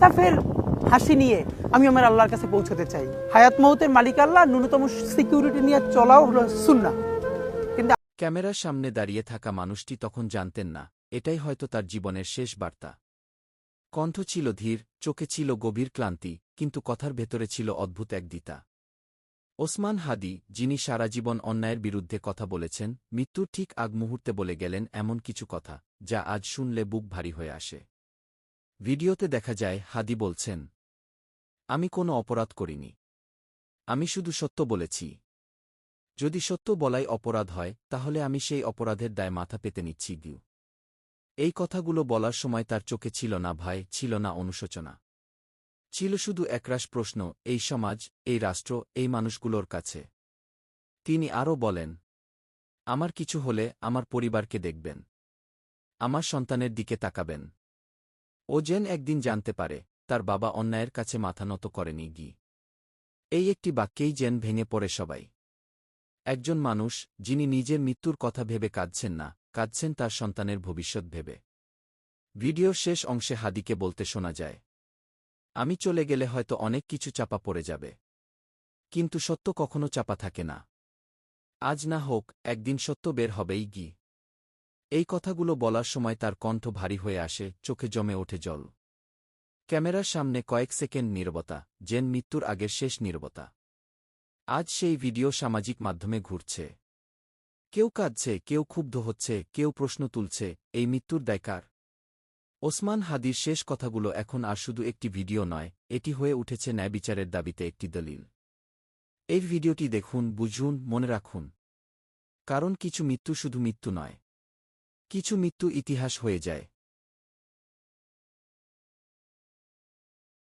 সাফের হাসি নিয়ে আমি আমার আল্লাহর কাছে পৌঁছতে চাই। হায়াত মৌতের মালিক আল্লাহ, ন্যূনতম সিকিউরিটি নিয়ে চলাও হলো সুন্না কিন্তু ক্যামেরার সামনে দাঁড়িয়ে থাকা মানুষটি তখন জানতেন না, এটাই হয়তো তার জীবনের শেষ বার্তা। কণ্ঠ ছিল ধীর, চোখে ছিল গভীর ক্লান্তি, কিন্তু কথার ভেতরে ছিল অদ্ভুত এক দিতা ওসমান হাদি, যিনি সারা জীবন অন্যায়ের বিরুদ্ধে কথা বলেছেন, মৃত্যুর ঠিক আগ মুহূর্তে বলে গেলেন এমন কিছু কথা, যা আজ শুনলে বুক ভারী হয়ে আসে। ভিডিওতে দেখা যায়, হাদি বলছেন, আমি কোনো অপরাধ করিনি। আমি শুধু সত্য বলেছি। যদি সত্য বলাই অপরাধ হয়, তাহলে আমি সেই অপরাধের দায় মাথা পেতে নিচ্ছি গিউ এই কথাগুলো বলার সময় তার চোখে ছিল না ভয়, ছিল না অনুশোচনা। ছিল শুধু একরাশ প্রশ্ন, এই সমাজ, এই রাষ্ট্র, এই মানুষগুলোর কাছে। তিনি আরও বলেন, আমার কিছু হলে আমার পরিবারকে দেখবেন। আমার সন্তানের দিকে তাকাবেন। ও যেন একদিন জানতে পারে, তার বাবা অন্যায়ের কাছে মাথা নত করেনি গি। এই একটি বাক্যেই যেন ভেঙে পড়ে সবাই। একজন মানুষ, যিনি নিজের মৃত্যুর কথা ভেবে কাঁদছেন না, কাঁদছেন তার সন্তানের ভবিষ্যৎ ভেবে। ভিডিওর শেষ অংশে হাদিকে বলতে শোনা যায়, আমি চলে গেলে হয়তো অনেক কিছু চাপা পড়ে যাবে। কিন্তু সত্য কখনো চাপা থাকে না। আজ না হোক, একদিন সত্য বের হবেই গি। এই কথাগুলো বলার সময় তার কণ্ঠ ভারী হয়ে আসে, চোখে জমে ওঠে জল। ক্যামেরার সামনে কয়েক সেকেন্ড নীরবতা, জেন মৃত্যুর আগের শেষ নীরবতা। আজ সেই ভিডিও সামাজিক মাধ্যমে ঘুরছে। কেউ কাঁদছে, কেউ ক্ষুব্ধ হচ্ছে, কেউ প্রশ্ন তুলছে, এই মৃত্যুর দায়কার ওসমান হাদির শেষ কথাগুলো এখন আর শুধু একটি ভিডিও নয়, এটি হয়ে উঠেছে ন্যায় বিচারের দাবিতে একটি দলিল। এই ভিডিওটি দেখুন, বুঝুন, মনে রাখুন। কারণ কিছু মৃত্যু শুধু মৃত্যু নয়। কিছু মৃত্যু ইতিহাস হয়ে যায়।